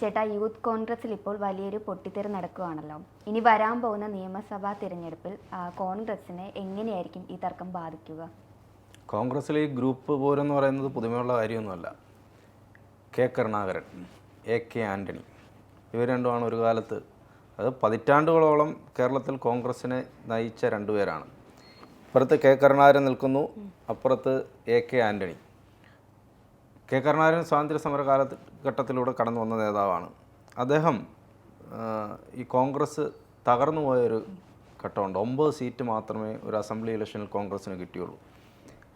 ചേട്ടാ യൂത്ത് കോൺഗ്രസിൽ ഇപ്പോൾ വലിയൊരു പൊട്ടിത്തെറി നടക്കുകയാണല്ലോ. ഇനി വരാൻ പോകുന്ന നിയമസഭാ തിരഞ്ഞെടുപ്പിൽ കോൺഗ്രസിനെ എങ്ങനെയായിരിക്കും ഈ തർക്കം ബാധിക്കുക? കോൺഗ്രസ്സിലെ ഈ ഗ്രൂപ്പ് പോരെന്ന് പറയുന്നത് പുതുമയുള്ള കാര്യമൊന്നുമല്ല. K Karunakaran A K Antony ഇവർ രണ്ടുമാണ് ഒരു കാലത്ത് അത് പതിറ്റാണ്ടുകളോളം കേരളത്തിൽ കോൺഗ്രസ്സിനെ നയിച്ച രണ്ടുപേരാണ്. ഇപ്പുറത്ത് കെ കരുണാകരൻ നിൽക്കുന്നു അപ്പുറത്ത് A K Antony K. Karunakaran സ്വാതന്ത്ര്യ സമര കാലഘട്ടത്തിലൂടെ കടന്നു വന്ന നേതാവാണ്. അദ്ദേഹം ഈ കോൺഗ്രസ് തകർന്നു പോയൊരു ഘട്ടമുണ്ട്. ഒമ്പത് സീറ്റ് മാത്രമേ ഒരു അസംബ്ലി ഇലക്ഷനിൽ കോൺഗ്രസ്സിന് കിട്ടിയുള്ളൂ.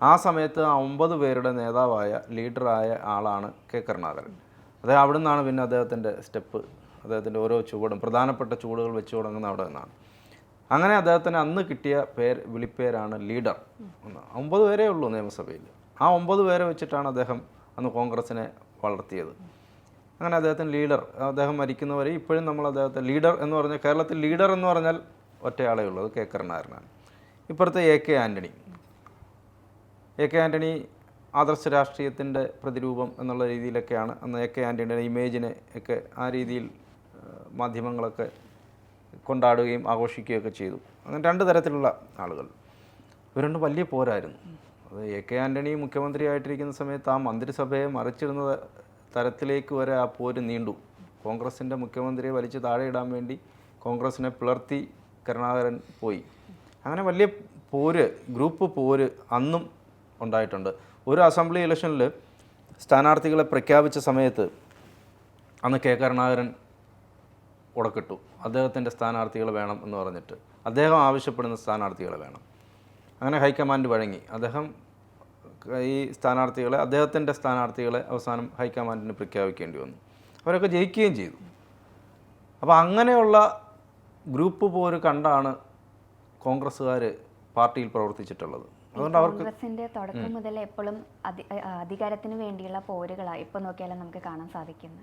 ആ സമയത്ത് ആ ഒമ്പത് പേരുടെ നേതാവായ ലീഡറായ ആളാണ് കെ. കരുണാകരൻ. അദ്ദേഹം അവിടെ നിന്നാണ് പിന്നെ അദ്ദേഹത്തിന്റെ സ്റ്റെപ്പ് അദ്ദേഹത്തിന്റെ ഓരോ ചുവടും പ്രധാനപ്പെട്ട ചുവടുകൾ വെച്ച് തുടങ്ങുന്ന അവിടെ നിന്നാണ്. അങ്ങനെ അദ്ദേഹത്തിന് അന്ന് കിട്ടിയ പേര് വിളിപ്പേരാണ് ലീഡർ. ഒന്ന് ഒമ്പത് പേരേ ഉള്ളൂ നിയമസഭയിൽ. ആ ഒമ്പത് പേരെ വെച്ചിട്ടാണ് അദ്ദേഹം അന്ന് കോൺഗ്രസിനെ വളർത്തിയത്. അങ്ങനെ അദ്ദേഹത്തിന് ലീഡർ അദ്ദേഹം മരിക്കുന്നവരെ ഇപ്പോഴും നമ്മൾ അദ്ദേഹത്തെ ലീഡർ എന്ന് പറഞ്ഞാൽ കേരളത്തിൽ ലീഡർ എന്ന് പറഞ്ഞാൽ ഒറ്റയാളേ ഉള്ളൂ അത് കെ കരുണാകരനാണ് ഇപ്പുറത്തെ A K Antony A K Antony ആദർശ രാഷ്ട്രീയത്തിന്റെ പ്രതിരൂപം എന്നുള്ള രീതിയിലൊക്കെയാണ് അന്ന് എ കെ ആന്റണിയുടെ ഇമേജിനെ ഒക്കെ ആ രീതിയിൽ മാധ്യമങ്ങളൊക്കെ കൊണ്ടാടുകയും ആഘോഷിക്കുകയൊക്കെ ചെയ്തു. അങ്ങനെ രണ്ട് തരത്തിലുള്ള ആളുകൾ. ഇവർ വലിയ പോരായിരുന്നു. അത് എ കെ ആന്റണി മുഖ്യമന്ത്രിയായിട്ടിരിക്കുന്ന സമയത്ത് ആ മന്ത്രിസഭയെ മറിച്ചിടുന്ന തരത്തിലേക്ക് വരെ ആ പോര് നീണ്ടു. കോൺഗ്രസിന്റെ മുഖ്യമന്ത്രിയെ വലിച്ചു താഴെ ഇടാൻ വേണ്ടി കോൺഗ്രസിനെ പിളർത്തി കരുണാകരൻ പോയി. അങ്ങനെ വലിയ പോര് ഗ്രൂപ്പ് പോര് അന്നും ഉണ്ടായിട്ടുണ്ട്. ഒരു അസംബ്ലി ഇലക്ഷനിൽ സ്ഥാനാർത്ഥികളെ പ്രഖ്യാപിച്ച സമയത്ത് അന്ന് കെ കരുണാകരൻ ഉടക്കിട്ടു. അദ്ദേഹത്തിന്റെ സ്ഥാനാർത്ഥികൾ വേണം എന്ന് പറഞ്ഞിട്ട്. അദ്ദേഹം ആവശ്യപ്പെടുന്ന സ്ഥാനാർത്ഥികളെ വേണം. അങ്ങനെ ഹൈക്കമാൻഡ് വഴങ്ങി. അദ്ദേഹം ഈ സ്ഥാനാർത്ഥികളെ അദ്ദേഹത്തിന്റെ സ്ഥാനാർത്ഥികളെ അവസാനം ഹൈക്കമാൻഡിന് പ്രഖ്യാപിക്കേണ്ടി വന്നു. അവരൊക്കെ ജയിക്കുകയും ചെയ്തു. അപ്പോൾ അങ്ങനെയുള്ള ഗ്രൂപ്പ് പോര് കണ്ടാണ് കോൺഗ്രസ്സുകാർ പാർട്ടിയിൽ പ്രവർത്തിച്ചിട്ടുള്ളത്. അതുകൊണ്ട് അവർക്ക് കോൺഗ്രസിന്റെ തുടക്കം മുതൽ എപ്പോഴും അധി- അധികാരത്തിന് വേണ്ടിയുള്ള പോരുകളാണ് ഇപ്പൊ നോക്കിയാലും നമുക്ക് കാണാൻ സാധിക്കുന്നു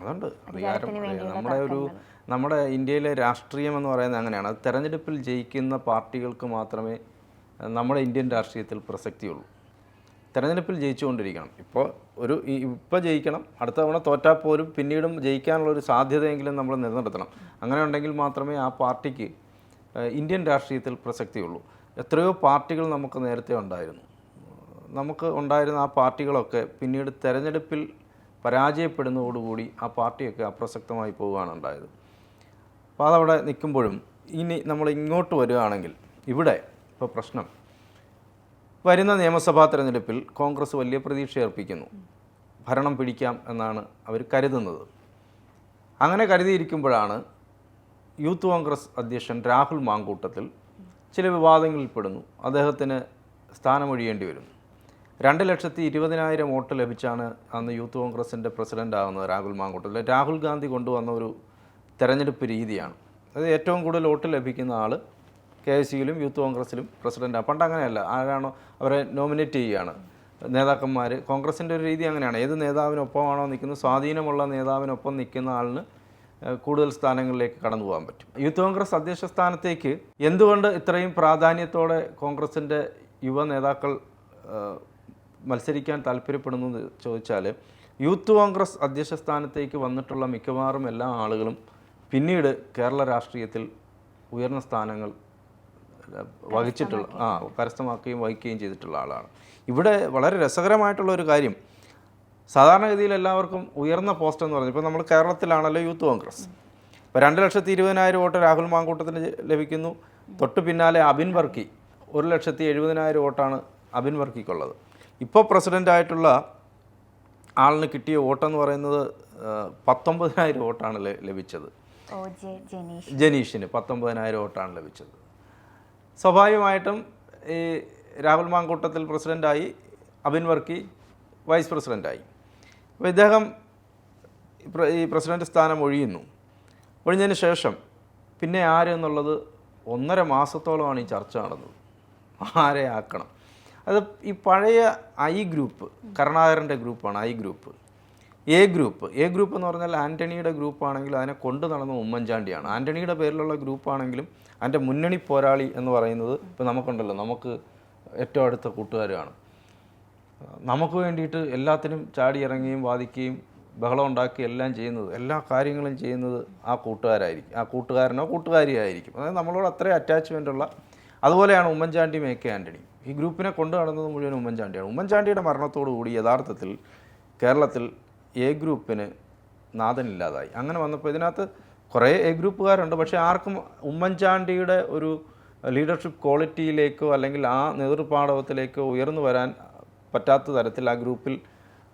അതുകൊണ്ട് അതുണ്ട്. അധികാരം നമ്മുടെ ഒരു നമ്മുടെ ഇന്ത്യയിലെ രാഷ്ട്രീയം എന്ന് പറയുന്നത് അങ്ങനെയാണ്. അത് തെരഞ്ഞെടുപ്പിൽ ജയിക്കുന്ന പാർട്ടികൾക്ക് മാത്രമേ നമ്മുടെ ഇന്ത്യൻ രാഷ്ട്രീയത്തിൽ പ്രസക്തിയുള്ളൂ. തെരഞ്ഞെടുപ്പിൽ ജയിച്ചുകൊണ്ടിരിക്കണം. ഇപ്പോൾ ഒരു ഇപ്പോൾ ജയിക്കണം അടുത്ത തവണ തോറ്റാൽ പോലും പിന്നീടും ജയിക്കാനുള്ള ഒരു സാധ്യതയെങ്കിലും നമ്മൾ നിലനിർത്തണം. അങ്ങനെ ഉണ്ടെങ്കിൽ മാത്രമേ ആ പാർട്ടിക്ക് ഇന്ത്യൻ രാഷ്ട്രീയത്തിൽ പ്രസക്തിയുള്ളൂ. എത്രയോ പാർട്ടികൾ നമുക്ക് നേരത്തെ ഉണ്ടായിരുന്നു. നമുക്ക് ഉണ്ടായിരുന്ന ആ പാർട്ടികളൊക്കെ പിന്നീട് തെരഞ്ഞെടുപ്പിൽ പരാജയപ്പെടുന്നതോടുകൂടി ആ പാർട്ടിയൊക്കെ അപ്രസക്തമായി പോവുകയാണ് ഉണ്ടായത്. അപ്പോൾ അതവിടെ നിൽക്കുമ്പോഴും ഇനി നമ്മൾ ഇങ്ങോട്ട് വരികയാണെങ്കിൽ ഇവിടെ ഇപ്പോൾ പ്രശ്നം വരുന്ന നിയമസഭാ തെരഞ്ഞെടുപ്പിൽ കോൺഗ്രസ് വലിയ പ്രതീക്ഷ അർപ്പിക്കുന്നു. ഭരണം പിടിക്കാം എന്നാണ് അവർ കരുതുന്നത്. അങ്ങനെ കരുതിയിരിക്കുമ്പോഴാണ് യൂത്ത് കോൺഗ്രസ് അധ്യക്ഷൻ രാഹുൽ മാങ്കൂട്ടത്തിൽ ചില വിവാദങ്ങളിൽപ്പെടുന്നു അദ്ദേഹത്തിന് സ്ഥാനമൊഴിയേണ്ടി വരുന്നു. രണ്ട് ലക്ഷത്തി ഇരുപതിനായിരം വോട്ട് ലഭിച്ചാണ് അന്ന് യൂത്ത് കോൺഗ്രസിന്റെ പ്രസിഡന്റ് ആകുന്നത് രാഹുൽ മാങ്കൂട്ടത്തിൽ. രാഹുൽ ഗാന്ധി കൊണ്ടുവന്ന ഒരു തെരഞ്ഞെടുപ്പ് രീതിയാണ്. അത് ഏറ്റവും കൂടുതൽ വോട്ട് ലഭിക്കുന്ന ആൾ കെ ഐ സിയിലും യൂത്ത് കോൺഗ്രസിലും പ്രസിഡന്റാണ് പണ്ട് അങ്ങനെയല്ല. ആരാണോ അവരെ നോമിനേറ്റ് ചെയ്യുകയാണ് നേതാക്കന്മാർ കോൺഗ്രസിന്റെ ഒരു രീതി അങ്ങനെയാണ്. ഏത് നേതാവിനൊപ്പമാണോ നിൽക്കുന്നത് സ്വാധീനമുള്ള നേതാവിനൊപ്പം നിൽക്കുന്ന ആളിന് കൂടുതൽ സ്ഥാനങ്ങളിലേക്ക് കടന്നു പോകാൻ പറ്റും. യൂത്ത് കോൺഗ്രസ് അധ്യക്ഷ സ്ഥാനത്തേക്ക് എന്തുകൊണ്ട് ഇത്രയും പ്രാധാന്യത്തോടെ കോൺഗ്രസിന്റെ യുവ നേതാക്കൾ മത്സരിക്കാൻ താല്പര്യപ്പെടുന്നു ചോദിച്ചാൽ യൂത്ത് കോൺഗ്രസ് അധ്യക്ഷ സ്ഥാനത്തേക്ക് വന്നിട്ടുള്ള മിക്കവാറും എല്ലാ ആളുകളും പിന്നീട് കേരള രാഷ്ട്രീയത്തിൽ ഉയർന്ന സ്ഥാനങ്ങൾ വഹിച്ചിട്ടുള്ള ആ കരസ്ഥമാക്കുകയും വഹിക്കുകയും ചെയ്തിട്ടുള്ള ആളാണ്. ഇവിടെ വളരെ രസകരമായിട്ടുള്ള ഒരു കാര്യം. സാധാരണഗതിയിൽ എല്ലാവർക്കും ഉയർന്ന പോസ്റ്റ് എന്ന് പറഞ്ഞു ഇപ്പോൾ നമ്മൾ കേരളത്തിലാണല്ലോ യൂത്ത് കോൺഗ്രസ് ഇപ്പോൾ രണ്ട് ലക്ഷത്തി ഇരുപതിനായിരം വോട്ട് രാഹുൽ മാങ്കൂട്ടത്തിന് ലഭിക്കുന്നു. തൊട്ട് പിന്നാലെ അബിൻ വർക്കി. ഒരു ലക്ഷത്തി എഴുപതിനായിരം വോട്ടാണ് അബിൻ വർക്കിക്കുള്ളത്. ഇപ്പോൾ പ്രസിഡന്റായിട്ടുള്ള ആളിന് കിട്ടിയ വോട്ടെന്ന് പറയുന്നത് പത്തൊമ്പതിനായിരം വോട്ടാണ് ലഭിച്ചത്. ജനീഷിന് പത്തൊമ്പതിനായിരം വോട്ടാണ് ലഭിച്ചത്. സ്വാഭാവികമായിട്ടും ഈ രാഹുൽ മാങ്കൂട്ടത്തിൽ പ്രസിഡന്റായി അബിൻ വർക്കി വൈസ് പ്രസിഡന്റായി അപ്പോൾ ഇദ്ദേഹം ഈ പ്രസിഡന്റ് സ്ഥാനം ഒഴിയുന്നു. ഒഴിഞ്ഞതിന് ശേഷം പിന്നെ ആര് എന്നുള്ളത് ഒന്നര മാസത്തോളമാണ് ഈ ചർച്ച നടന്നത്. ആരെ ആക്കണം. അത് ഈ പഴയ ഐ ഗ്രൂപ്പ് കരുണാകരന്റെ ഗ്രൂപ്പാണ് I group. A group A group എന്ന് പറഞ്ഞാൽ ആന്റണിയുടെ ഗ്രൂപ്പാണെങ്കിൽ അതിനെ കൊണ്ടു നടന്ന ഉമ്മൻചാണ്ടിയാണ്. ആന്റണിയുടെ പേരിലുള്ള ഗ്രൂപ്പാണെങ്കിലും അതിന്റെ മുന്നണി പോരാളി എന്ന് പറയുന്നത് ഇപ്പോൾ നമുക്കുണ്ടല്ലോ. നമുക്ക് ഏറ്റവും അടുത്ത കൂട്ടുകാരാണ് നമുക്ക് വേണ്ടിയിട്ട് എല്ലാത്തിനും ചാടി ഇറങ്ങുകയും വാദിക്കുകയും ബഹളം ഉണ്ടാക്കി എല്ലാം ചെയ്യുന്നത് എല്ലാ കാര്യങ്ങളും ചെയ്യുന്നത് ആ കൂട്ടുകാരായിരിക്കും. ആ കൂട്ടുകാരനോ കൂട്ടുകാരിയായിരിക്കും അതായത് നമ്മളോട് അത്രയും അറ്റാച്ച്മെന്റ് ഉള്ള അതുപോലെയാണ് ഉമ്മൻചാണ്ടി മേക്കെ ആന്റണി ഈ ഗ്രൂപ്പിനെ കൊണ്ടു നടന്നത് മുഴുവൻ ഉമ്മൻചാണ്ടിയാണ്. ഉമ്മൻചാണ്ടിയുടെ മരണത്തോടു കൂടി യഥാർത്ഥത്തിൽ കേരളത്തിൽ എ ഗ്രൂപ്പിന് നാഥനില്ലാതായി. അങ്ങനെ വന്നപ്പോൾ ഇതിനകത്ത് കുറേ എ ഗ്രൂപ്പുകാരുണ്ട്. പക്ഷേ ആർക്കും ഉമ്മൻചാണ്ടിയുടെ ഒരു ലീഡർഷിപ്പ് ക്വാളിറ്റിയിലേക്കോ അല്ലെങ്കിൽ ആ നേതൃപാടവത്തിലേക്കോ ഉയർന്നു വരാൻ പറ്റാത്ത തരത്തിൽ ആ ഗ്രൂപ്പിൽ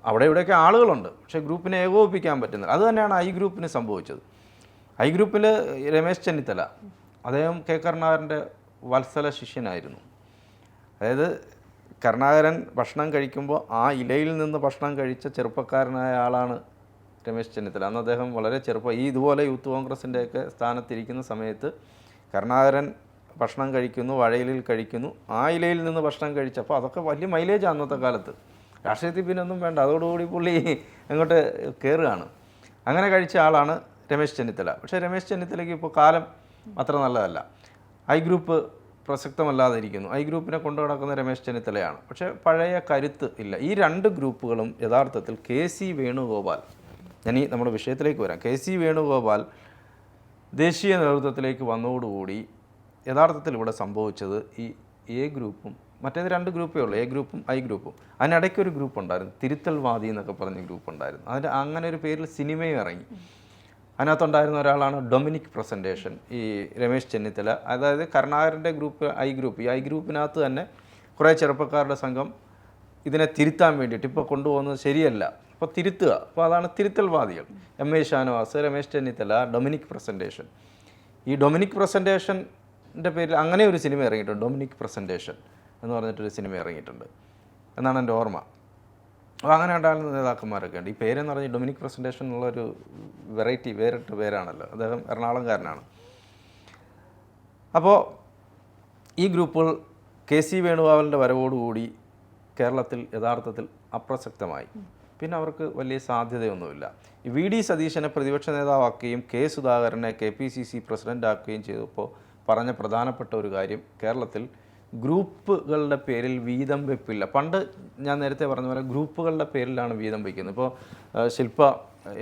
അവിടെ ഇവിടെയൊക്കെ ആളുകളുണ്ട്. പക്ഷേ ഗ്രൂപ്പിനെ ഏകോപിപ്പിക്കാൻ പറ്റുന്നില്ല. അത് തന്നെയാണ് ഐ ഗ്രൂപ്പിന് സംഭവിച്ചത്. ഐ ഗ്രൂപ്പിൽ രമേശ് ചെന്നിത്തല. അദ്ദേഹം കെ കരുണാകരന്റെ വത്സല ശിഷ്യനായിരുന്നു. അതായത് കരുണാകരൻ ഭക്ഷണം കഴിക്കുമ്പോൾ ആ ഇലയിൽ നിന്ന് ഭക്ഷണം കഴിച്ച ചെറുപ്പക്കാരനായ ആളാണ് രമേശ് ചെന്നിത്തല. അന്ന് അദ്ദേഹം വളരെ ചെറുപ്പം ഈ ഇതുപോലെ യൂത്ത് കോൺഗ്രസിന്റെയൊക്കെ സ്ഥാനത്തിരിക്കുന്ന സമയത്ത് കരുണാകരൻ ഭക്ഷണം കഴിക്കുന്നു വഴയിലിൽ കഴിക്കുന്നു. ആ ഇലയിൽ നിന്ന് ഭക്ഷണം കഴിച്ചപ്പോൾ അതൊക്കെ വലിയ മൈലേജ് അന്നത്തെ കാലത്ത്. രാഷ്ട്രീയത്തിൽ പിന്നെ ഒന്നും വേണ്ട അതോടുകൂടി പുള്ളി അങ്ങോട്ട് കയറുകയാണ് അങ്ങനെ കഴിച്ച ആളാണ് രമേശ് ചെന്നിത്തല. പക്ഷേ രമേശ് ചെന്നിത്തലയ്ക്ക് ഇപ്പോൾ കാലം അത്ര നല്ലതല്ല. ഐ ഗ്രൂപ്പ് പ്രസക്തമല്ലാതെ ഇരിക്കുന്നു ഐ ഗ്രൂപ്പിനെ കൊണ്ടു നടക്കുന്ന രമേശ് ചെന്നിത്തലയാണ്. പക്ഷേ പഴയ കരുത്ത് ഇല്ല. ഈ രണ്ട് ഗ്രൂപ്പുകളും യഥാർത്ഥത്തിൽ കെ സി വേണുഗോപാൽ ഈ നമ്മുടെ വിഷയത്തിലേക്ക് വരാം. കെ സി വേണുഗോപാൽ ദേശീയ നേതൃത്വത്തിലേക്ക് വന്നതോടുകൂടി യഥാർത്ഥത്തിൽ ഇവിടെ സംഭവിച്ചത് ഈ എ ഗ്രൂപ്പും മറ്റേത് രണ്ട് ഗ്രൂപ്പേ ഉള്ളൂ. എ ഗ്രൂപ്പും ഐ ഗ്രൂപ്പും. അതിനിടയ്ക്ക് ഒരു ഗ്രൂപ്പ് ഉണ്ടായിരുന്നു തിരുത്തൽവാദി എന്നൊക്കെ പറഞ്ഞ ഗ്രൂപ്പ് ഉണ്ടായിരുന്നു അതിന്റെ അങ്ങനെ ഒരു പേരിൽ സിനിമയും ഇറങ്ങി. അതിനകത്തുണ്ടായിരുന്ന ഒരാളാണ് ഡൊമിനിക് പ്രസന്റേഷൻ ഈ രമേശ് ചെന്നിത്തല. അതായത് കരുണാകരന്റെ ഗ്രൂപ്പ് ഐ ഗ്രൂപ്പ്. ഈ ഐ ഗ്രൂപ്പിനകത്ത് തന്നെ കുറേ ചെറുപ്പക്കാരുടെ സംഘം ഇതിനെ തിരുത്താൻ വേണ്ടിയിട്ട് ഇപ്പോൾ കൊണ്ടുപോകുന്നത് ശരിയല്ല. അപ്പോൾ തിരുത്തുക. അപ്പോൾ അതാണ് തിരുത്തൽവാദികൾ. എം എ ഷാനവാസ് രമേശ് ചെന്നിത്തല ഡൊമിനിക് പ്രസന്റേഷൻ ഈ ഡൊമിനിക് പ്രസന്റേഷന്റെ പേരിൽ അങ്ങനെ ഒരു സിനിമ ഇറങ്ങിയിട്ടുണ്ട്. ഡൊമിനിക് പ്രസന്റേഷൻ എന്ന് പറഞ്ഞിട്ടൊരു സിനിമ ഇറങ്ങിയിട്ടുണ്ട്. എന്നാണ് എന്റെ ഓർമ്മ. അപ്പോൾ അങ്ങനെ ഉണ്ടായിരുന്ന നേതാക്കന്മാരൊക്കെ ഉണ്ട്. ഈ പേരെന്ന് പറഞ്ഞ് ഡൊമിനിക് പ്രസന്റേഷൻ എന്നുള്ളൊരു വെറൈറ്റി വേറിട്ട പേരാണല്ലോ. അദ്ദേഹം എറണാകുളംകാരനാണ്. അപ്പോൾ ഈ ഗ്രൂപ്പുകൾ കെ സി വേണുഗോപാലിന്റെ വരവോടുകൂടി കേരളത്തിൽ യഥാർത്ഥത്തിൽ അപ്രസക്തമായി. പിന്നെ അവർക്ക് വലിയ സാധ്യതയൊന്നുമില്ല. വി ഡി സതീശനെ പ്രതിപക്ഷ നേതാവാക്കുകയും കെ സുധാകരനെ കെ പി സി സി പ്രസിഡന്റാക്കുകയും ചെയ്തപ്പോൾ പറഞ്ഞ പ്രധാനപ്പെട്ട ഒരു കാര്യം കേരളത്തിൽ ഗ്രൂപ്പുകളുടെ പേരിൽ വീതം വെപ്പില്ല. പണ്ട് ഞാൻ നേരത്തെ പറഞ്ഞ പോലെ ഗ്രൂപ്പുകളുടെ പേരിലാണ് വീതം വയ്ക്കുന്നത് ഇപ്പോൾ ശില്പ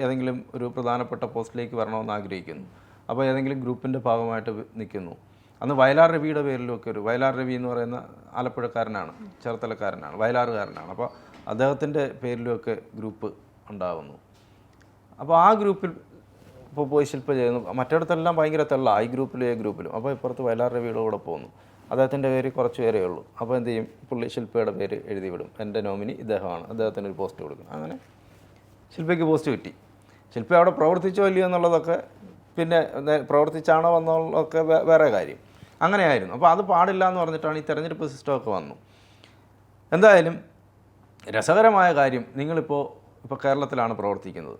ഏതെങ്കിലും ഒരു പ്രധാനപ്പെട്ട പോസ്റ്റിലേക്ക് വരണമെന്ന് ആഗ്രഹിക്കുന്നു. അപ്പോൾ ഏതെങ്കിലും ഗ്രൂപ്പിന്റെ ഭാഗമായിട്ട് നിൽക്കുന്നു. അന്ന് വയലാർ രവിയുടെ പേരിലൊക്കെ ഒരു വയലാർ രവി എന്ന് പറയുന്ന ആലപ്പുഴക്കാരനാണ് ചേർത്തലക്കാരനാണ് വയലാറുകാരനാണ്. അപ്പോൾ അദ്ദേഹത്തിന്റെ പേരിലുമൊക്കെ ഗ്രൂപ്പ് ഉണ്ടാകുന്നു അപ്പോൾ ആ ഗ്രൂപ്പിൽ ഇപ്പോൾ പോയി ശില്പ ചെയ്യുന്നു. മറ്റിടത്തെല്ലാം ഭയങ്കര തെള്ള ഈ ഗ്രൂപ്പിലും എ ഗ്രൂപ്പിലും. അപ്പോൾ ഇപ്പുറത്ത് വയലാർ രവിയുടെ കൂടെ പോകുന്നു. അദ്ദേഹത്തിന്റെ പേര് കുറച്ച് പേരേ ഉള്ളൂ. അപ്പോൾ എന്ത് ചെയ്യും? പുള്ളി ശില്പയുടെ പേര് എഴുതി വിടും. എന്റെ നോമിനി ഇദ്ദേഹമാണ്. അദ്ദേഹത്തിന് ഒരു പോസ്റ്റ് കൊടുക്കും. അങ്ങനെ ശില്പയ്ക്ക് പോസ്റ്റ് കിട്ടി. ശില്പ അവിടെ പ്രവർത്തിച്ചോ ഇല്ലയോ എന്നുള്ളതൊക്കെ പിന്നെ പ്രവർത്തിച്ചാണോ എന്നുള്ളതൊക്കെ വേറെ കാര്യം. അങ്ങനെയായിരുന്നു. അപ്പോൾ അത് പാടില്ല എന്ന് പറഞ്ഞിട്ടാണ് ഈ തെരഞ്ഞെടുപ്പ് സിസ്റ്റമൊക്കെ വന്നു. എന്തായാലും രസകരമായ കാര്യം നിങ്ങളിപ്പോൾ ഇപ്പോൾ കേരളത്തിലാണ് പ്രവർത്തിക്കുന്നത്.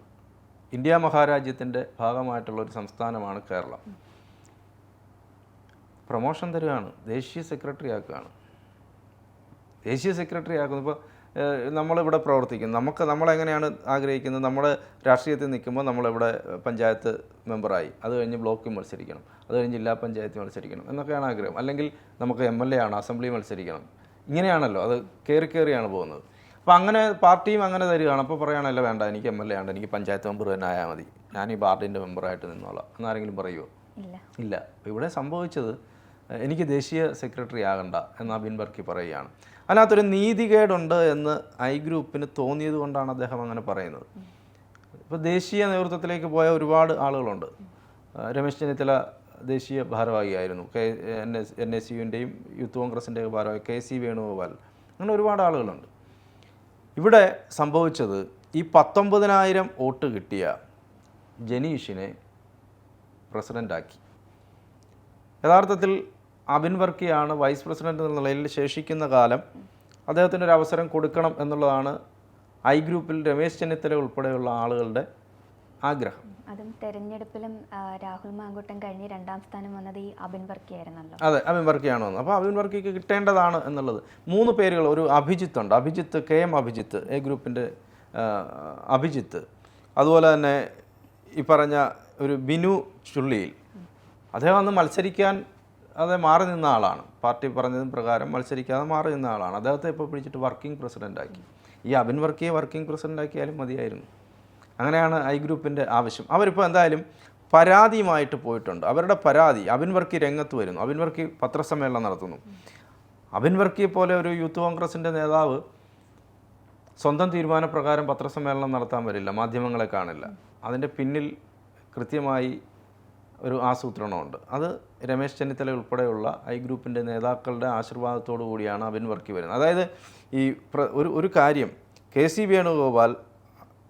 ഇന്ത്യ മഹാരാജ്യത്തിന്റെ ഭാഗമായിട്ടുള്ള ഒരു സംസ്ഥാനമാണ് കേരളം. പ്രൊമോഷൻ തരുകയാണ് ദേശീയ സെക്രട്ടറി ആക്കുകയാണ് ദേശീയ സെക്രട്ടറി ആക്കുന്നു ഇപ്പോൾ നമ്മളിവിടെ പ്രവർത്തിക്കുന്നു. നമുക്ക് നമ്മളെങ്ങനെയാണ് ആഗ്രഹിക്കുന്നത്? നമ്മൾ രാഷ്ട്രീയത്തിൽ നിൽക്കുമ്പോൾ നമ്മളിവിടെ പഞ്ചായത്ത് മെമ്പറായി. അത് കഴിഞ്ഞ് ബ്ലോക്കിൽ മത്സരിക്കണം. അത് കഴിഞ്ഞ് ജില്ലാ പഞ്ചായത്തിൽ മത്സരിക്കണം എന്നൊക്കെയാണ് ആഗ്രഹം. അല്ലെങ്കിൽ നമുക്ക് എം എൽ എ ആണ് അസംബ്ലി മത്സരിക്കണം. ഇങ്ങനെയാണല്ലോ അത് കയറി കയറിയാണ് പോകുന്നത്. അപ്പോൾ അങ്ങനെ പാർട്ടിയും അങ്ങനെ തരികയാണ് അപ്പോൾ പറയുകയാണല്ലോ വേണ്ട എനിക്ക് എം എൽ എ ആണ് എനിക്ക് പഞ്ചായത്ത് മെമ്പർ തന്നെ ആയാൽ മതി. ഞാൻ ഈ പാർട്ടീന്റെ മെമ്പറായിട്ട് നിന്നോളാം. എന്നാരെങ്കിലും പറയുമോ ഇല്ല. ഇല്ല. ഇവിടെ സംഭവിച്ചത് എനിക്ക് ദേശീയ സെക്രട്ടറി ആകണ്ട എന്ന് അബിൻ ബർക്കി പറയുകയാണ്. അതിനകത്തൊരു നീതികേടുണ്ട് എന്ന് ഐ ഗ്രൂപ്പിന് തോന്നിയത് കൊണ്ടാണ് അദ്ദേഹം അങ്ങനെ പറയുന്നത്. ഇപ്പോൾ ദേശീയ നേതൃത്വത്തിലേക്ക് പോയ ഒരുപാട് ആളുകളുണ്ട്. രമേശ് ചെന്നിത്തല ദേശീയ ഭാരവാഹിയായിരുന്നു. K N S N S യുവിന്റെയും youth കോൺഗ്രസിന്റെയും ഭാരവാഹി കെ സി വേണുഗോപാൽ. അങ്ങനെ ഒരുപാട് ആളുകളുണ്ട്. ഇവിടെ സംഭവിച്ചത് ഈ പത്തൊമ്പതിനായിരം വോട്ട് കിട്ടിയ ജനീഷിനെ പ്രസിഡന്റാക്കി യഥാർത്ഥത്തിൽ അബിൻ വർക്കിയാണ് വൈസ് പ്രസിഡന്റ് എന്ന നിലയിൽ ശേഷിക്കുന്ന കാലം. അദ്ദേഹത്തിന് ഒരു അവസരം കൊടുക്കണം എന്നുള്ളതാണ് ഐ ഗ്രൂപ്പിൽ രമേശ് ചെന്നിത്തല ഉൾപ്പെടെയുള്ള ആളുകളുടെ ആഗ്രഹം. അതും തെരഞ്ഞെടുപ്പിലും രാഹുൽ മാങ്കൂട്ടം കഴിഞ്ഞ് രണ്ടാം സ്ഥാനം വന്നത് ഈ അബിൻ വർക്കിയായിരുന്നല്ലോ അതെ അബിൻ വർക്കിയാണ് വന്നത്. അപ്പോൾ അബിൻ വർക്കിക്ക് കിട്ടേണ്ടതാണ് എന്നുള്ളത്. മൂന്ന് പേരുകൾ ഒരു അഭിജിത്ത് ഉണ്ട്. Abhijith K M Abhijith A ഗ്രൂപ്പിന്റെ അഭിജിത്ത്. അതുപോലെ തന്നെ ഈ പറഞ്ഞ ഒരു ബിനു ചുള്ളിയിൽ. അദ്ദേഹം അന്ന് മത്സരിക്കാൻ അത് മാറി നിന്ന ആളാണ്. പാർട്ടി പറഞ്ഞതിന് പ്രകാരം മത്സരിക്കാതെ മാറി നിന്ന ആളാണ്. അദ്ദേഹത്തെ ഇപ്പോൾ പിടിച്ചിട്ട് വർക്കിംഗ് പ്രസിഡന്റ് ആക്കി. ഈ അബിൻ വർക്കിയെ വർക്കിംഗ് പ്രസിഡന്റ് ആക്കിയാലും മതിയായിരുന്നു. അങ്ങനെയാണ് ഐ ഗ്രൂപ്പിന്റെ ആവശ്യം. അവരിപ്പോൾ എന്തായാലും പരാതിയുമായിട്ട് പോയിട്ടുണ്ട്. അവരുടെ പരാതി അബിൻ വർക്കി രംഗത്ത് വരുന്നു. അബിൻ വർക്കി പത്രസമ്മേളനം നടത്തുന്നു. അബിൻ വർക്കിയെ പോലെ ഒരു യൂത്ത് കോൺഗ്രസിന്റെ നേതാവ് സ്വന്തം തീരുമാനപ്രകാരം പത്രസമ്മേളനം നടത്താൻ വരില്ല. മാധ്യമങ്ങളെ കാണില്ല. അതിന്റെ പിന്നിൽ കൃത്യമായി ഒരു ആസൂത്രണമുണ്ട്. അത് രമേശ് ചെന്നിത്തല ഉൾപ്പെടെയുള്ള ഐ ഗ്രൂപ്പിന്റെ നേതാക്കളുടെ ആശീർവാദത്തോടു കൂടിയാണ് അബിൻ വർക്കി വരുന്നത്. അതായത് ഈ ഒരു ഒരു കാര്യം കെ സി വേണുഗോപാൽ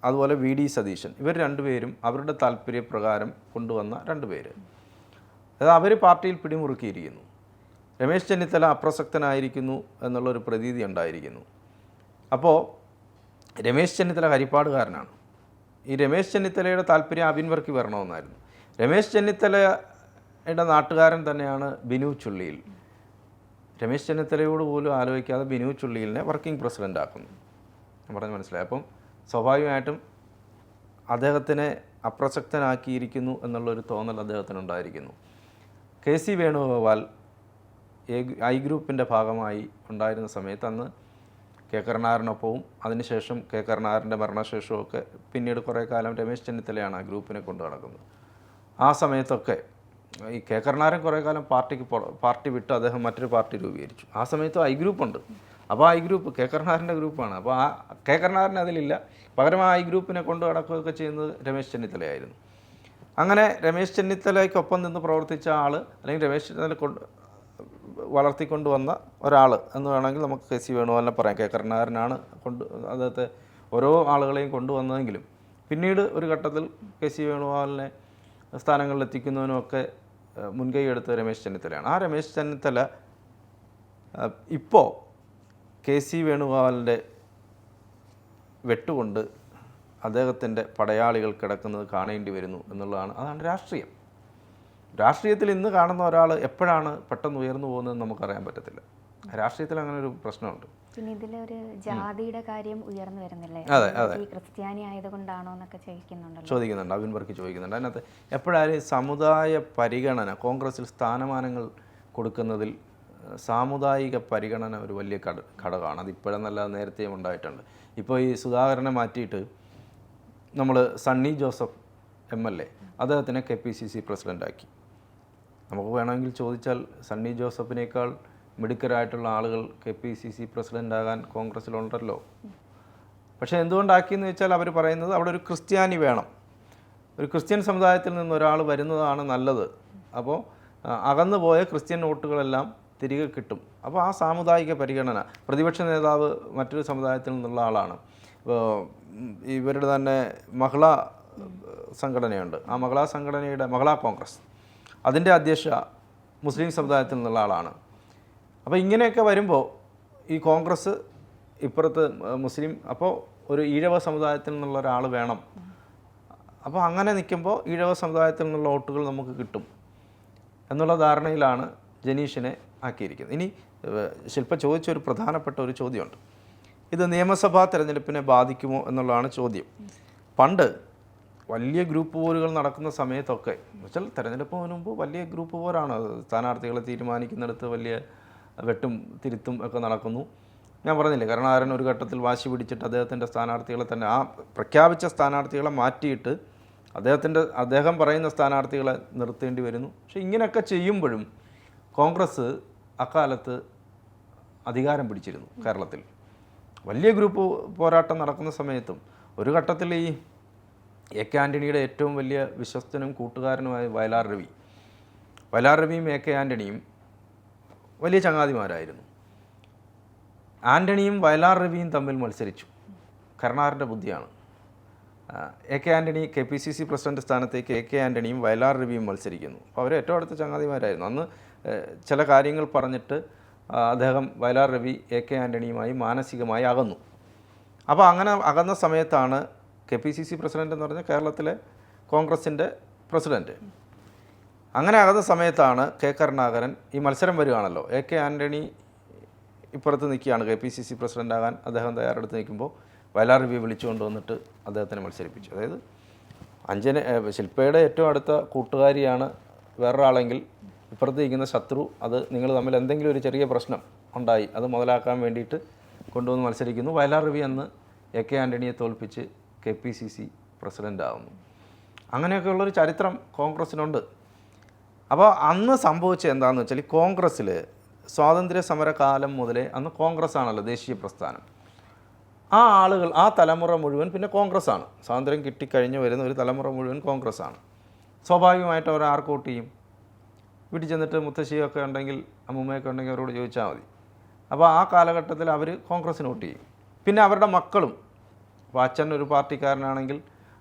അതുപോലെ വി ഡി സതീശൻ ഇവർ രണ്ടുപേരും അവരുടെ താല്പര്യപ്രകാരം കൊണ്ടുവന്ന രണ്ടുപേര്. അതായത് അവർ പാർട്ടിയിൽ പിടിമുറുക്കിയിരിക്കുന്നു. രമേശ് ചെന്നിത്തല അപ്രസക്തനായിരിക്കുന്നു എന്നുള്ളൊരു പ്രതീതി ഉണ്ടായിരിക്കുന്നു. അപ്പോൾ രമേശ് ചെന്നിത്തല ഹരിപ്പാടുകാരനാണ് ഈ രമേശ് ചെന്നിത്തലയുടെ താല്പര്യം അബിൻ വർക്കി വരണമെന്നായിരുന്നു. രമേശ് ചെന്നിത്തലയുടെ നാട്ടുകാരൻ തന്നെയാണ് ബിനു ചുള്ളിയിൽ. രമേശ് ചെന്നിത്തലയോട് പോലും ആലോചിക്കാതെ ബിനു ചുള്ളിയിലിനെ വർക്കിംഗ് പ്രസിഡന്റ് ആക്കുന്നു. പറഞ്ഞ് മനസ്സിലായി. അപ്പം സ്വാഭാവികമായിട്ടും അദ്ദേഹത്തിനെ അപ്രസക്തനാക്കിയിരിക്കുന്നു എന്നുള്ളൊരു തോന്നൽ അദ്ദേഹത്തിനുണ്ടായിരിക്കുന്നു. K C Venugopal A I ഗ്രൂപ്പിന്റെ ഭാഗമായി ഉണ്ടായിരുന്ന സമയത്ത് അന്ന് കെ കരുണാകരനൊപ്പവും അതിനുശേഷം കെ കരുണാകരന്റെ മരണശേഷവും ഒക്കെ പിന്നീട് കുറേ കാലം രമേശ് ചെന്നിത്തലയാണ് ആ ഗ്രൂപ്പിനെ കൊണ്ടു നടക്കുന്നത്. ആ സമയത്തൊക്കെ ഈ കെ കരുണാകരൻ കുറേ കാലം പാർട്ടിക്ക് പാർട്ടി വിട്ട് അദ്ദേഹം മറ്റൊരു പാർട്ടി രൂപീകരിച്ചു. ആ സമയത്ത് ഐ ഗ്രൂപ്പുണ്ട് അപ്പോൾ ഐ ഗ്രൂപ്പ് കെ കരുണാകരന്റെ ഗ്രൂപ്പാണ്. അപ്പോൾ ആ കെ കരുണാകരൻ അതിലില്ല. പകരം ആ ഐ ഗ്രൂപ്പിനെ കൊണ്ട് നടക്കുകയൊക്കെ ചെയ്യുന്നത് രമേശ് ചെന്നിത്തലയായിരുന്നു. അങ്ങനെ രമേശ് ചെന്നിത്തലയ്ക്കൊപ്പം നിന്ന് പ്രവർത്തിച്ച ആൾ അല്ലെങ്കിൽ രമേശ് ചെന്നിത്തല കൊണ്ട് വളർത്തിക്കൊണ്ടുവന്ന ഒരാൾ എന്ന് വേണമെങ്കിൽ നമുക്ക് കെ സി വേണുഗോപാലിനെ പറയാം. കെ കരുണാകരനാണ് കൊണ്ട് അദ്ദേഹത്തെ ഓരോ ആളുകളെയും കൊണ്ടുവന്നതെങ്കിലും പിന്നീട് ഒരു ഘട്ടത്തിൽ കെ സി വേണുഗോപാലിനെ സ്ഥാനങ്ങളിൽ എത്തിക്കുന്നതിനുമൊക്കെ മുൻകൈ എടുത്ത രമേശ് ചെന്നിത്തലയാണ്. ആ രമേശ് ചെന്നിത്തല ഇപ്പോൾ കെ സി വേണുഗോപാലിന്റെ വെട്ടുകൊണ്ട് അദ്ദേഹത്തിന്റെ പടയാളികൾ കിടക്കുന്നത് കാണേണ്ടി വരുന്നു എന്നുള്ളതാണ്. അതാണ് രാഷ്ട്രീയം. രാഷ്ട്രീയത്തിൽ ഇന്ന് കാണുന്ന ഒരാൾ എപ്പോഴാണ് പെട്ടെന്ന് ഉയർന്നു പോകുന്നതെന്ന് നമുക്കറിയാൻ പറ്റത്തില്ല. രാഷ്ട്രീയത്തിൽ അങ്ങനെ ഒരു പ്രശ്നമുണ്ട്. പിന്നെ ഒരു ജാതിയുടെ കാര്യം ഉയർന്നു വരുന്നില്ലേ? അതെ, അതെ. ഈ ക്രിസ്ത്യാനി ആയതുകൊണ്ടാണോ എന്നൊക്കെ ചോദിക്കുന്നുണ്ടല്ലോ. ചോദിക്കുന്നുണ്ട്. അവിൻ വർക്ക് ചോദിക്കുന്നുണ്ട്. അതിനകത്ത് എപ്പോഴായാലും സമുദായ പരിഗണന കോൺഗ്രസിൽ സ്ഥാനമാനങ്ങൾ കൊടുക്കുന്നതിൽ സാമുദായിക പരിഗണന ഒരു വലിയ ഘട ഘടകമാണ്. അത് നല്ല നേരത്തെയും ഉണ്ടായിട്ടുണ്ട്. ഇപ്പോൾ ഈ സുധാകരനെ മാറ്റിയിട്ട് നമ്മൾ Sunny Joseph M L A അദ്ദേഹത്തിനെ കെ പി സി സി പ്രസിഡന്റാക്കി നമുക്ക് വേണമെങ്കിൽ ചോദിച്ചാൽ സണ്ണി ജോസഫിനേക്കാൾ മിടുക്കരായിട്ടുള്ള ആളുകൾ K P C C president ആകാൻ കോൺഗ്രസ്സിലുണ്ടല്ലോ. പക്ഷേ എന്തുകൊണ്ടാക്കിയെന്ന് വെച്ചാൽ അവർ പറയുന്നത് അവിടെ ഒരു ക്രിസ്ത്യാനി വേണം. ഒരു ക്രിസ്ത്യൻ സമുദായത്തിൽ നിന്ന് ഒരാൾ വരുന്നതാണ് നല്ലത്. അപ്പോൾ അകന്നുപോയ പോയ ക്രിസ്ത്യൻ വോട്ടുകളെല്ലാം തിരികെ കിട്ടും. അപ്പോൾ ആ സാമുദായിക പരിഗണന പ്രതിപക്ഷ നേതാവ് മറ്റൊരു സമുദായത്തിൽ നിന്നുള്ള ആളാണ്. ഇവരുടെ തന്നെ മഹിളാ സംഘടനയുണ്ട്. ആ മഹിളാ സംഘടനയുടെ മഹിളാ കോൺഗ്രസ്. അതിന്റെ അധ്യക്ഷ മുസ്ലിം സമുദായത്തിൽ നിന്നുള്ള ആളാണ്. അപ്പോൾ ഇങ്ങനെയൊക്കെ വരുമ്പോൾ ഈ കോൺഗ്രസ് ഇപ്പുറത്ത് മുസ്ലിം അപ്പോൾ ഒരു ഈഴവ സമുദായത്തിൽ നിന്നുള്ള ഒരാൾ വേണം. അപ്പോൾ അങ്ങനെ നിൽക്കുമ്പോൾ ഈഴവ സമുദായത്തിൽ നിന്നുള്ള വോട്ടുകൾ നമുക്ക് കിട്ടും എന്നുള്ള ധാരണയിലാണ് ജനീഷിനെ ആക്കിയിരിക്കുന്നത്. ഇനി ശില്പ ചോദിച്ച ഒരു പ്രധാനപ്പെട്ട ഒരു ചോദ്യമുണ്ട്. ഇത് നിയമസഭാ തിരഞ്ഞെടുപ്പിനെ ബാധിക്കുമോ എന്നുള്ളതാണ് ചോദ്യം. പണ്ട് വലിയ ഗ്രൂപ്പ് പോലുകൾ നടക്കുന്ന സമയത്തൊക്കെ എന്നുവെച്ചാൽ തിരഞ്ഞെടുപ്പ് മുമ്പ് വലിയ ഗ്രൂപ്പ് പോരാണ് സ്ഥാനാർത്ഥികളെ തീരുമാനിക്കുന്നിടത്ത് വലിയ വെട്ടും തിരുത്തും ഒക്കെ നടക്കുന്നു. ഞാൻ പറഞ്ഞില്ലേ കരുണാകരൻ ഒരു ഘട്ടത്തിൽ വാശി പിടിച്ചിട്ട് അദ്ദേഹത്തിന്റെ സ്ഥാനാർത്ഥികളെ തന്നെ ആ പ്രഖ്യാപിച്ച സ്ഥാനാർത്ഥികളെ മാറ്റിയിട്ട് അദ്ദേഹത്തിന്റെ അദ്ദേഹം പറയുന്ന സ്ഥാനാർത്ഥികളെ നിർത്തേണ്ടി വരുന്നു. പക്ഷേ ഇങ്ങനെയൊക്കെ ചെയ്യുമ്പോഴും കോൺഗ്രസ് അക്കാലത്ത് അധികാരം പിടിച്ചിരുന്നു കേരളത്തിൽ. വലിയ ഗ്രൂപ്പ് പോരാട്ടം നടക്കുന്ന സമയത്തും ഒരു ഘട്ടത്തിൽ ഈ എ കെ ആന്റണിയുടെ ഏറ്റവും വലിയ വിശ്വസ്തനും കൂട്ടുകാരനുമായ വയലാർ രവി വയലാർ രവിയും എ കെ ആന്റണിയും വലിയ ചങ്ങാതിമാരായിരുന്നു. ആന്റണിയും വയലാർ രവിയും തമ്മിൽ മത്സരിച്ചു. കരുണാറിന്റെ ബുദ്ധിയാണ്. A K Antony K P C C president സ്ഥാനത്തേക്ക് എ കെ ആന്റണിയും വയലാർ രവിയും മത്സരിക്കുന്നു. അപ്പോൾ അവർ ഏറ്റവും അടുത്ത ചങ്ങാതിമാരായിരുന്നു. അന്ന് ചില കാര്യങ്ങൾ പറഞ്ഞിട്ട് അദ്ദേഹം വയലാർ രവി എ കെ ആന്റണിയുമായി മാനസികമായി അകന്നു. അപ്പോൾ അങ്ങനെ അകന്ന സമയത്താണ് K P C C president എന്ന് പറഞ്ഞാൽ കേരളത്തിലെ കോൺഗ്രസിന്റെ പ്രസിഡന്റ് അങ്ങനെ ആകുന്ന സമയത്താണ് കെ. കരുണാകരൻ ഈ മത്സരം വരികയാണല്ലോ. എ. കെ. ആന്റണി ഇപ്പുറത്ത് നിൽക്കുകയാണ്. കെ. പി. സി. സി പ്രസിഡന്റാകാൻ അദ്ദേഹം തയ്യാറെടുത്ത് നിൽക്കുമ്പോൾ വയലാർ രവി വിളിച്ചുകൊണ്ട് വന്നിട്ട് അദ്ദേഹത്തിനെ മത്സരിപ്പിച്ചു. അതായത് അഞ്ജന ശില്പയുടെ ഏറ്റവും അടുത്ത കൂട്ടുകാരിയാണ് വേറൊരാളെങ്കിൽ ഇപ്പുറത്ത് നിൽക്കുന്ന ശത്രു അത് നിങ്ങൾ തമ്മിൽ എന്തെങ്കിലും ഒരു ചെറിയ പ്രശ്നം ഉണ്ടായി അത് മുതലാക്കാൻ വേണ്ടിയിട്ട് കൊണ്ടുവന്ന് മത്സരിക്കുന്നു. വയലാർ രവി അന്ന് എ. കെ. ആന്റണിയെ തോൽപ്പിച്ച് K. P. C. C president ആകുന്നു അങ്ങനെയൊക്കെയുള്ളൊരു ചരിത്രം കോൺഗ്രസ്സിനുണ്ട്. അപ്പോൾ അന്ന് സംഭവിച്ചത് എന്താണെന്ന് വെച്ചാൽ കോൺഗ്രസ്സിൽ സ്വാതന്ത്ര്യ സമര കാലം മുതലേ അന്ന് കോൺഗ്രസ് ആണല്ലോ ദേശീയ പ്രസ്ഥാനം. ആ ആളുകൾ ആ തലമുറ മുഴുവൻ പിന്നെ കോൺഗ്രസ് ആണ് സ്വാതന്ത്ര്യം കിട്ടിക്കഴിഞ്ഞ് വരുന്ന ഒരു തലമുറ മുഴുവൻ കോൺഗ്രസ് ആണ് സ്വാഭാവികമായിട്ട് അവർ ആർക്ക് വോട്ട് ചെയ്യും? വീട്ടിൽ ചെന്നിട്ട് മുത്തശ്ശിയൊക്കെ ഉണ്ടെങ്കിൽ അമ്മൂമ്മയൊക്കെ ഉണ്ടെങ്കിൽ അവരോട് ചോദിച്ചാൽ മതി. അപ്പോൾ ആ കാലഘട്ടത്തിൽ അവർ കോൺഗ്രസ്സിന് വോട്ട് ചെയ്യും. പിന്നെ അവരുടെ മക്കളും അപ്പോൾ അച്ഛൻ ഒരു പാർട്ടിക്കാരനാണെങ്കിൽ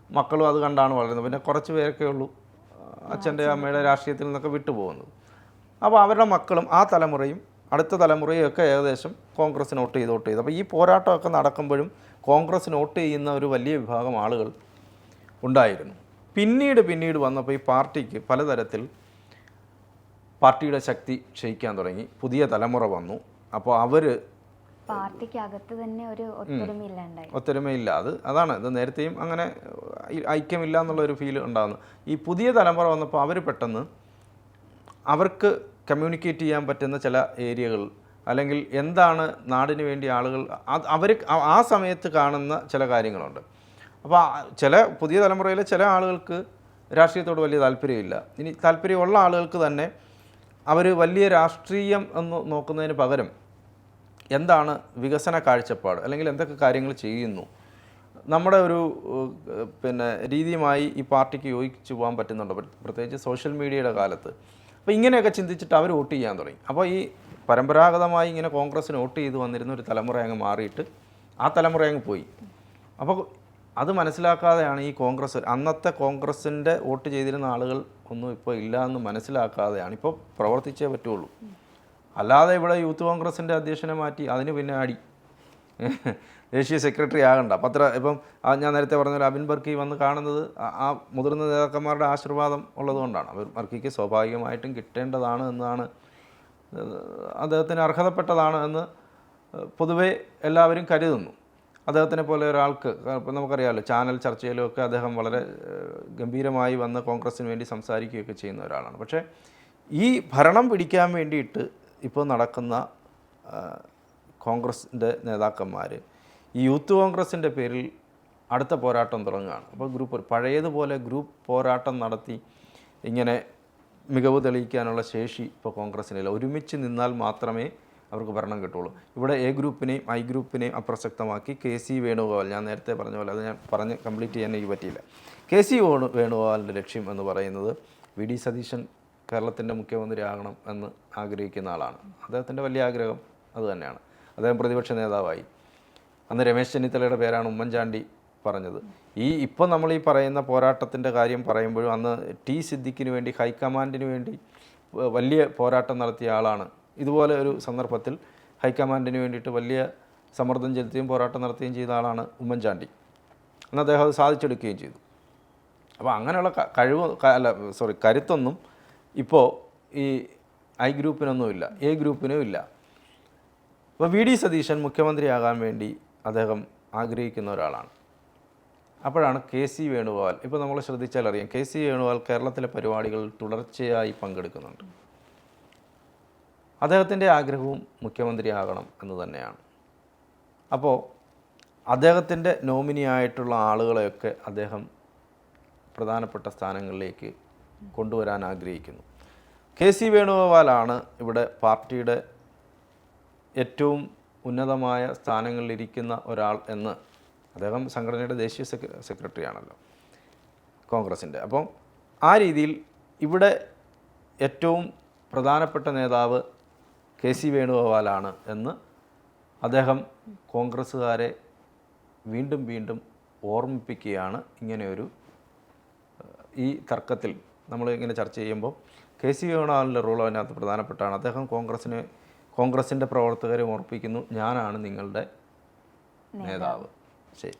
മക്കളും അത് കണ്ടാണ് വളരുന്നത്. പിന്നെ കുറച്ച് പേരൊക്കെ ഉള്ളൂ. അച്ഛന്റെ അമ്മയുടെ രാഷ്ട്രീയത്തിൽ നിന്നൊക്കെ വിട്ടുപോകുന്നത്. അപ്പോൾ അവരുടെ മക്കളും ആ തലമുറയും അടുത്ത തലമുറയും ഒക്കെ ഏകദേശം കോൺഗ്രസ് വോട്ട് ചെയ്ത് വോട്ട് ചെയ്ത്. അപ്പോൾ ഈ പോരാട്ടമൊക്കെ നടക്കുമ്പോഴും കോൺഗ്രസ് വോട്ട് ചെയ്യുന്ന ഒരു വലിയ വിഭാഗം ആളുകൾ ഉണ്ടായിരുന്നു. പിന്നീട് പിന്നീട് വന്നപ്പോൾ ഈ പാർട്ടിക്ക് പലതരത്തിൽ പാർട്ടിയുടെ ശക്തി ക്ഷയിക്കാൻ തുടങ്ങി. പുതിയ തലമുറ വന്നു. അപ്പോൾ അവർ പാർട്ടിക്കകത്ത് തന്നെ ഒരു ഒത്തൊരുമയില്ല അത് അതാണ്. ഇത് നേരത്തെയും അങ്ങനെ ഐക്യമില്ല എന്നുള്ള ഒരു ഫീൽ ഉണ്ടാകുന്നു ഈ പുതിയ തലമുറ വന്നപ്പോൾ അവർ പെട്ടെന്ന് അവർക്ക് കമ്മ്യൂണിക്കേറ്റ് ചെയ്യാൻ പറ്റുന്ന ചില ഏരിയകൾ അല്ലെങ്കിൽ എന്താണ് നാടിന് വേണ്ടി ആളുകൾ അവർ ആ സമയത്ത് കാണുന്ന ചില കാര്യങ്ങളുണ്ട്. അപ്പോൾ ചില പുതിയ തലമുറയിലെ ചില ആളുകൾക്ക് രാഷ്ട്രീയത്തോട് വലിയ താല്പര്യമില്ല. ഇനി താല്പര്യമുള്ള ആളുകൾക്ക് തന്നെ അവർ വലിയ രാഷ്ട്രീയം എന്ന് നോക്കുന്നതിന് പകരം എന്താണ് വികസന കാഴ്ചപ്പാട്? അല്ലെങ്കിൽ എന്തൊക്കെ കാര്യങ്ങൾ ചെയ്യുന്നു? നമ്മുടെ ഒരു പിന്നെ രീതിയുമായി ഈ പാർട്ടിക്ക് യോജിച്ചു പോകാൻ പറ്റുന്നുണ്ടോ? പ്ര- പ്രത്യേകിച്ച് സോഷ്യൽ മീഡിയയുടെ കാലത്ത്. അപ്പോൾ ഇങ്ങനെയൊക്കെ ചിന്തിച്ചിട്ട് അവർ വോട്ട് ചെയ്യാൻ തുടങ്ങി. അപ്പോൾ ഈ പരമ്പരാഗതമായി ഇങ്ങനെ കോൺഗ്രസ്സിന് വോട്ട് ചെയ്ത് വന്നിരുന്ന ഒരു തലമുറ അങ്ങ് മാറിയിട്ട് ആ തലമുറ അങ്ങ് പോയി. അപ്പോൾ അത് മനസ്സിലാക്കാതെയാണ് ഈ കോൺഗ്രസ് അന്നത്തെ കോൺഗ്രസിന്റെ വോട്ട് ചെയ്തിരുന്ന ആളുകൾ ഒന്നും ഇപ്പോൾ ഇല്ല എന്ന് മനസ്സിലാക്കാതെയാണ് ഇപ്പോൾ പ്രവർത്തിച്ചേ പറ്റുള്ളൂ. അല്ലാതെ ഇവിടെ യൂത്ത് കോൺഗ്രസിന്റെ അധ്യക്ഷനെ മാറ്റി അതിന് പിന്നെ അടി. ദേശീയ സെക്രട്ടറി ആകണ്ട. പത്ര ഇപ്പം ഞാൻ നേരത്തെ പറഞ്ഞ അബിൻ ബർക്കി വന്ന് കാണുന്നത് ആ- മുതിർന്ന നേതാക്കന്മാരുടെ ആശീർവാദം ഉള്ളതുകൊണ്ടാണ്. അവർ ബർക്കിക്ക് സ്വാഭാവികമായിട്ടും കിട്ടേണ്ടതാണ് എന്നാണ് അദ്ദേഹത്തിന് അർഹതപ്പെട്ടതാണ് എന്ന് പൊതുവേ എല്ലാവരും കരുതുന്നു. അദ്ദേഹത്തിനെ പോലെ ഒരാൾക്ക് ഇപ്പം നമുക്കറിയാമല്ലോ ചാനൽ ചർച്ചയിലും ഒക്കെ അദ്ദേഹം വളരെ ഗംഭീരമായി വന്ന് കോൺഗ്രസ്സിന് വേണ്ടി സംസാരിക്കുകയൊക്കെ ചെയ്യുന്ന ഒരാളാണ്. പക്ഷേ ഈ ഭരണം പിടിക്കാൻ വേണ്ടിയിട്ട് ഇപ്പോൾ നടക്കുന്ന കോൺഗ്രസിന്റെ നേതാക്കന്മാർ. ഈ യൂത്ത് കോൺഗ്രസിന്റെ പേരിൽ അടുത്ത പോരാട്ടം തുടങ്ങുകയാണ്. അപ്പോൾ ഗ്രൂപ്പ് പഴയതുപോലെ ഗ്രൂപ്പ് പോരാട്ടം നടത്തി ഇങ്ങനെ മികവ് തെളിയിക്കാനുള്ള ശേഷി ഇപ്പോൾ കോൺഗ്രസ്സിനില്ല ഒരുമിച്ച് നിന്നാൽ മാത്രമേ അവർക്ക് ഭരണം കിട്ടുള്ളൂ ഇവിടെ എ ഗ്രൂപ്പിനെയും ഐ ഗ്രൂപ്പിനെയും അപ്രസക്തമാക്കി കെ സി വേണുഗോപാൽ ഞാൻ നേരത്തെ പറഞ്ഞ പോലെ അത് ഞാൻ പറഞ്ഞ് കംപ്ലീറ്റ് ചെയ്യാൻ എനിക്ക് പറ്റിയില്ല. കെ സി വേണു വേണുഗോപാലിന്റെ ലക്ഷ്യം എന്ന് പറയുന്നത് വി ഡി സതീശൻ കേരളത്തിന്റെ മുഖ്യമന്ത്രി ആകണം എന്ന് ആഗ്രഹിക്കുന്ന ആളാണ്. അദ്ദേഹത്തിന്റെ വലിയ ആഗ്രഹം അത് തന്നെയാണ്. അദ്ദേഹം പ്രതിപക്ഷ നേതാവായി. അന്ന് രമേശ് ചെന്നിത്തലയുടെ പേരാണ് ഉമ്മൻചാണ്ടി പറഞ്ഞത്. ഈ ഇപ്പം നമ്മൾ ഈ പറയുന്ന പോരാട്ടത്തിന്റെ കാര്യം പറയുമ്പോഴും അന്ന് ടി സിദ്ദിഖിന് വേണ്ടി ഹൈക്കമാൻഡിന് വേണ്ടി വലിയ പോരാട്ടം നടത്തിയ ആളാണ്. ഇതുപോലെ ഒരു സന്ദർഭത്തിൽ ഹൈക്കമാൻഡിന് വേണ്ടിയിട്ട് വലിയ സമ്മർദ്ദം ചെലുത്തുകയും പോരാട്ടം നടത്തുകയും ചെയ്ത ആളാണ് ഉമ്മൻചാണ്ടി. അന്ന് അദ്ദേഹം അത് സാധിച്ചെടുക്കുകയും ചെയ്തു. അപ്പോൾ അങ്ങനെയുള്ള കഴിവ് അല്ല സോറി കരുത്തൊന്നും ഇപ്പോൾ ഈ ഐ ഗ്രൂപ്പിനൊന്നുമില്ല എ ഗ്രൂപ്പിനും ഇല്ല അപ്പോൾ വി ഡി സതീശൻ മുഖ്യമന്ത്രിയാകാൻ വേണ്ടി അദ്ദേഹം ആഗ്രഹിക്കുന്ന ഒരാളാണ്. അപ്പോഴാണ് കെ സി വേണുഗോപാൽ ഇപ്പോൾ നമ്മൾ ശ്രദ്ധിച്ചാൽ അറിയാം കെ സി വേണുഗോപാൽ കേരളത്തിലെ പരിപാടികൾ തുടർച്ചയായി പങ്കെടുക്കുന്നുണ്ട്. അദ്ദേഹത്തിന്റെ ആഗ്രഹവും മുഖ്യമന്ത്രിയാകണം എന്ന് തന്നെയാണ്. അപ്പോൾ അദ്ദേഹത്തിന്റെ നോമിനിയായിട്ടുള്ള ആളുകളെയൊക്കെ അദ്ദേഹം പ്രധാനപ്പെട്ട സ്ഥാനങ്ങളിലേക്ക് കൊണ്ടുവരാൻ ആഗ്രഹിക്കുന്നു. കെ സി വേണുഗോപാലാണ് ഇവിടെ പാർട്ടിയുടെ ഏറ്റവും ഉന്നതമായ സ്ഥാനങ്ങളിലിരിക്കുന്ന ഒരാൾ എന്ന്. അദ്ദേഹം സംഘടനയുടെ ദേശീയ സെക്രട്ടറി സെക്രട്ടറിയാണല്ലോ കോൺഗ്രസിന്റെ. അപ്പം ആ രീതിയിൽ ഇവിടെ ഏറ്റവും പ്രധാനപ്പെട്ട നേതാവ് കെ സി വേണുഗോപാലാണ് എന്ന് അദ്ദേഹം കോൺഗ്രസ്സുകാരെ വീണ്ടും വീണ്ടും ഓർമ്മിപ്പിക്കുകയാണ് ഇങ്ങനെയൊരു ഈ തർക്കത്തിൽ നമ്മൾ ഇങ്ങനെ ചർച്ച ചെയ്യുമ്പോൾ കെ സി വേണുഗോപാലിന്റെ റോൾ അതിനകത്ത് പ്രധാനപ്പെട്ടാണ്. അദ്ദേഹം കോൺഗ്രസ്സിനെ കോൺഗ്രസിന്റെ പ്രവർത്തകരെ ഓർപ്പിക്കുന്നു. ഞാനാണ് നിങ്ങളുടെ നേതാവ്. ശരി.